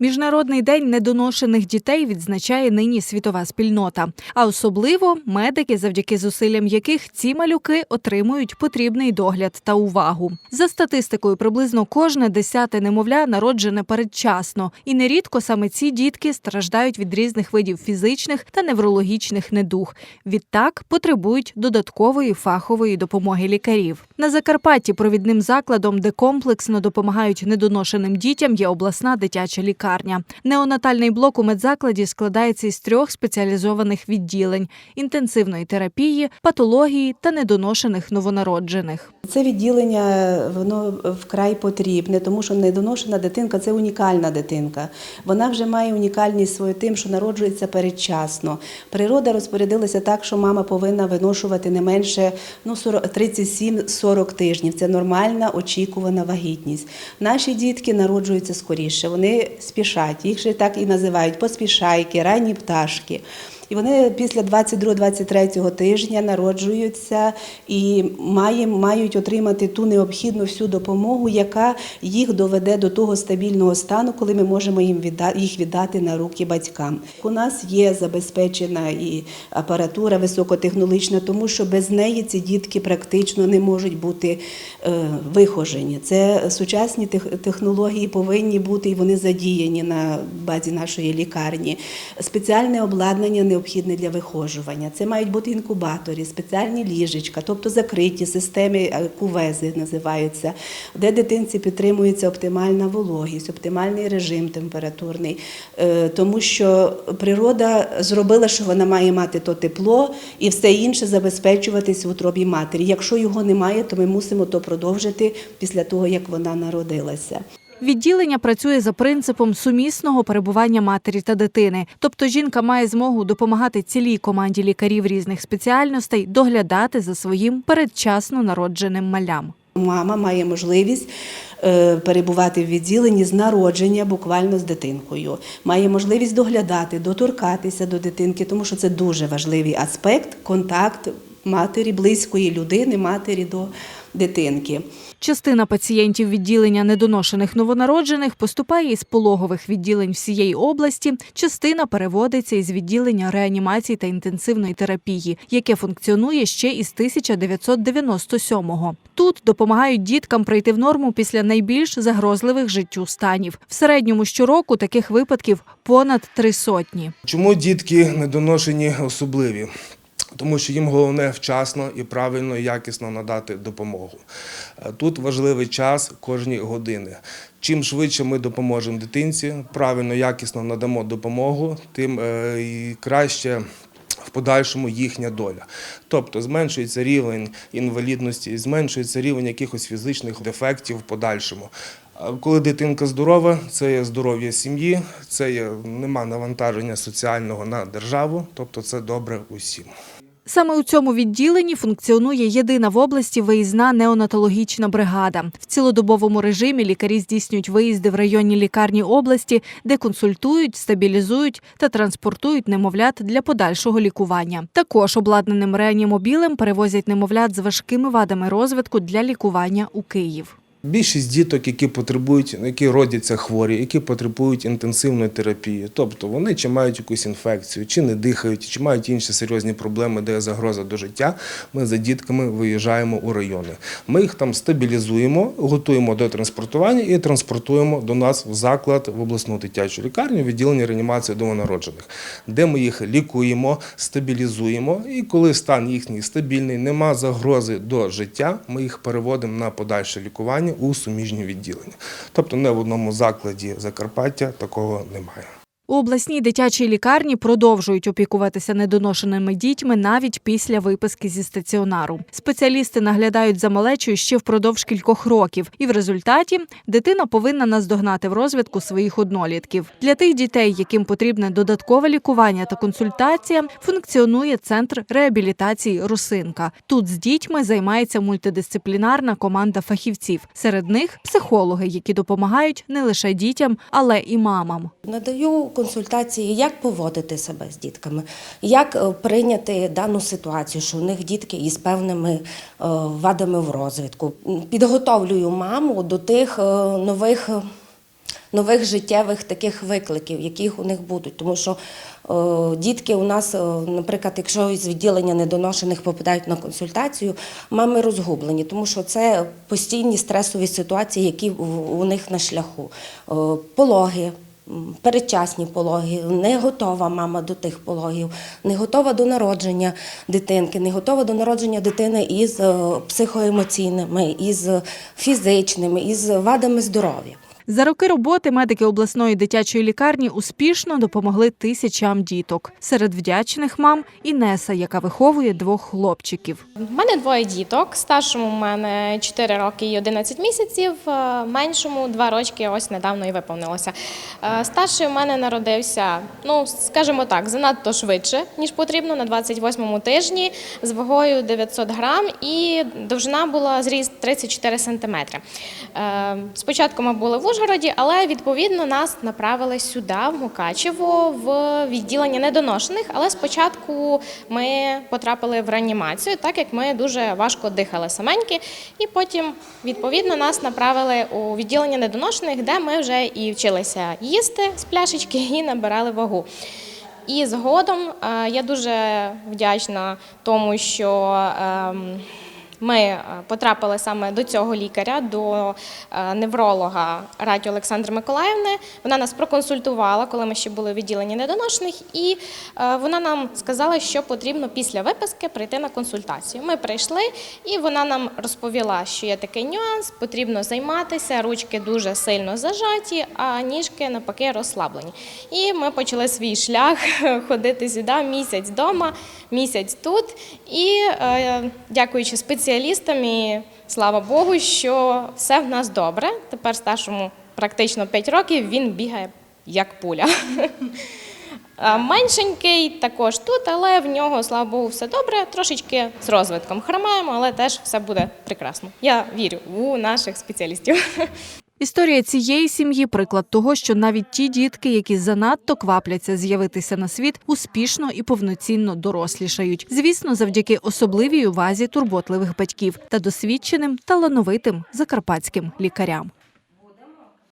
Міжнародний день недоношених дітей відзначає нині світова спільнота. А особливо медики, завдяки зусиллям яких ці малюки отримують потрібний догляд та увагу. За статистикою, приблизно кожне десяте немовля народжене передчасно, і нерідко саме ці дітки страждають від різних видів фізичних та неврологічних недуг. Відтак потребують додаткової фахової допомоги лікарів. На Закарпатті провідним закладом, де комплексно допомагають недоношеним дітям, є обласна дитяча лікарня. Неонатальний блок у медзакладі складається із трьох спеціалізованих відділень: інтенсивної терапії, патології та недоношених новонароджених. Це відділення воно вкрай потрібне, тому що недоношена дитинка це унікальна дитинка. Вона вже має унікальність свою тим, що народжується передчасно. Природа розпорядилася так, що мама повинна виношувати не менше ну, 40 37-40 тижнів. Це нормальна очікувана вагітність. Наші дітки народжуються скоріше, вони спішать. Їх же так і називають поспішайки, ранні пташки. І вони після 22-23 тижня народжуються і мають отримати ту необхідну всю допомогу, яка їх доведе до того стабільного стану, коли ми можемо їх віддати на руки батькам. У нас є забезпечена і апаратура високотехнологічна, тому що без неї ці дітки практично не можуть бути е, вихожені. Це сучасні технології повинні бути і вони задіяні на базі нашої лікарні. Спеціальне обладнання необхідне для вихожування. Це мають бути інкубатори, спеціальні ліжечка, тобто закриті системи е, кувези називаються, де дитинці підтримується оптимальна вологість, оптимальний режим температурний, Е, тому що природа зробила, що вона має мати то тепло і все інше забезпечуватись в утробі матері. Якщо його немає, то ми мусимо то продовжити після того, як вона народилася. Відділення працює за принципом сумісного перебування матері та дитини. Тобто жінка має змогу допомагати цілій команді лікарів різних спеціальностей доглядати за своїм передчасно народженим малям. Мама має можливість е, перебувати в відділенні з народження буквально з дитинкою. Має можливість доглядати, доторкатися до дитинки, тому що це дуже важливий аспект контакт матері, близької людини, матері до дитинки. Частина пацієнтів відділення недоношених новонароджених поступає із пологових відділень всієї області. Частина переводиться із відділення реанімації та інтенсивної терапії, яке функціонує ще із 1997-го. Тут допомагають діткам прийти в норму після найбільш загрозливих життю станів. В середньому щороку таких випадків понад три сотні. Чому дітки недоношені особливі? Тому що їм головне вчасно і правильно і якісно надати допомогу. Е, Тут важливий час кожні години. Чим швидше ми допоможемо дитинці, правильно, якісно надамо допомогу, тим е, і краще в подальшому їхня доля. Тобто зменшується рівень інвалідності, зменшується рівень якихось фізичних дефектів в подальшому. Коли дитинка здорова, це є здоров'я сім'ї, це є нема навантаження соціального на державу, тобто це добре усім. Саме у цьому відділенні функціонує єдина в області виїзна неонатологічна бригада. В цілодобовому режимі лікарі здійснюють виїзди в районні лікарні області, де консультують, стабілізують та транспортують немовлят для подальшого лікування. Також обладнаним реанімобілем перевозять немовлят з важкими вадами розвитку для лікування у Київ. Більшість діток, які потребують, які родяться хворі, які потребують інтенсивної терапії, тобто вони чи мають якусь інфекцію, чи не дихають, чи мають інші серйозні проблеми, де є загроза до життя. Ми за дітками виїжджаємо у райони. Ми їх там стабілізуємо, готуємо до транспортування і транспортуємо до нас в заклад в обласну дитячу лікарню, відділення реанімації новонароджених, де ми їх лікуємо, стабілізуємо. І коли стан їхній стабільний, нема загрози до життя, ми їх переводимо на подальше лікування у суміжні відділення. Тобто не в одному закладі Закарпаття такого немає. У обласній дитячій лікарні продовжують опікуватися недоношеними дітьми навіть після виписки зі стаціонару. Спеціалісти наглядають за малечою ще впродовж кількох років, і в результаті дитина повинна наздогнати в розвитку своїх однолітків. Для тих дітей, яким потрібне додаткове лікування та консультація, функціонує центр реабілітації Русинка. Тут з дітьми займається мультидисциплінарна команда фахівців. Серед них психологи, які допомагають не лише дітям, але і мамам. Надаю консультації, як поводити себе з дітками, як е, прийняти дану ситуацію, що у них дітки із певними е, вадами в розвитку. Підготовлюю маму до тих е, нових нових життєвих таких викликів, яких у них будуть. Тому що дітки у нас, наприклад, якщо з відділення недоношених попадають на консультацію, мами розгублені, тому що це постійні стресові ситуації, які у- них на шляху. Пологи. Передчасні пологи, не готова мама до тих пологів, не готова до народження дитинки, не готова до народження дитини із е, психоемоційними, із фізичними, із вадами здоров'я. За роки роботи медики обласної дитячої лікарні успішно допомогли тисячам діток. Серед вдячних мам Інеса, яка виховує двох хлопчиків. У мене двоє діток. Старшому у мене 4 роки і 11 місяців, е, меншому 2 рочки ось недавно і виповнилося. Е, Старший у мене народився, ну скажімо так, занадто швидше, ніж потрібно, на 28-му тижні з вагою 900 грам і довжина була зріст 34 сантиметри. Е, Спочатку ми були в Ужгороді, але відповідно нас направили сюди, в Мукачево, в відділення недоношених. Але спочатку ми потрапили в реанімацію, так як ми дуже важко дихали саменьки. І потім, відповідно, нас направили у відділення недоношених, де ми вже і вчилися їсти з пляшечки і набирали вагу. І згодом е, я дуже вдячна тому, що ем, ми е, потрапили саме до цього лікаря, до е, невролога Раді Олександри Миколаївни. Вона нас проконсультувала, коли ми ще були в відділенні недоношених, і е, вона нам сказала, що потрібно після виписки прийти на консультацію. Ми прийшли, і вона нам розповіла, що є такий нюанс, потрібно займатися, ручки дуже сильно зажаті, а ніжки навпаки розслаблені. І ми почали свій шлях ходити сюди місяць вдома, місяць тут. І дякуючи спеціалістам, і слава Богу, що все в нас добре. Тепер старшому практично 5 років він бігає як пуля. А Меншенький також тут, але в нього, слава Богу, все добре. Трошечки з розвитком хромаємо, але теж все буде прекрасно. Я вірю у наших спеціалістів. Історія цієї сім'ї приклад того, що навіть ті дітки, які занадто квапляться з'явитися на світ, успішно і повноцінно дорослішають. Звісно, завдяки особливій увазі турботливих батьків та досвідченим талановитим закарпатським лікарям.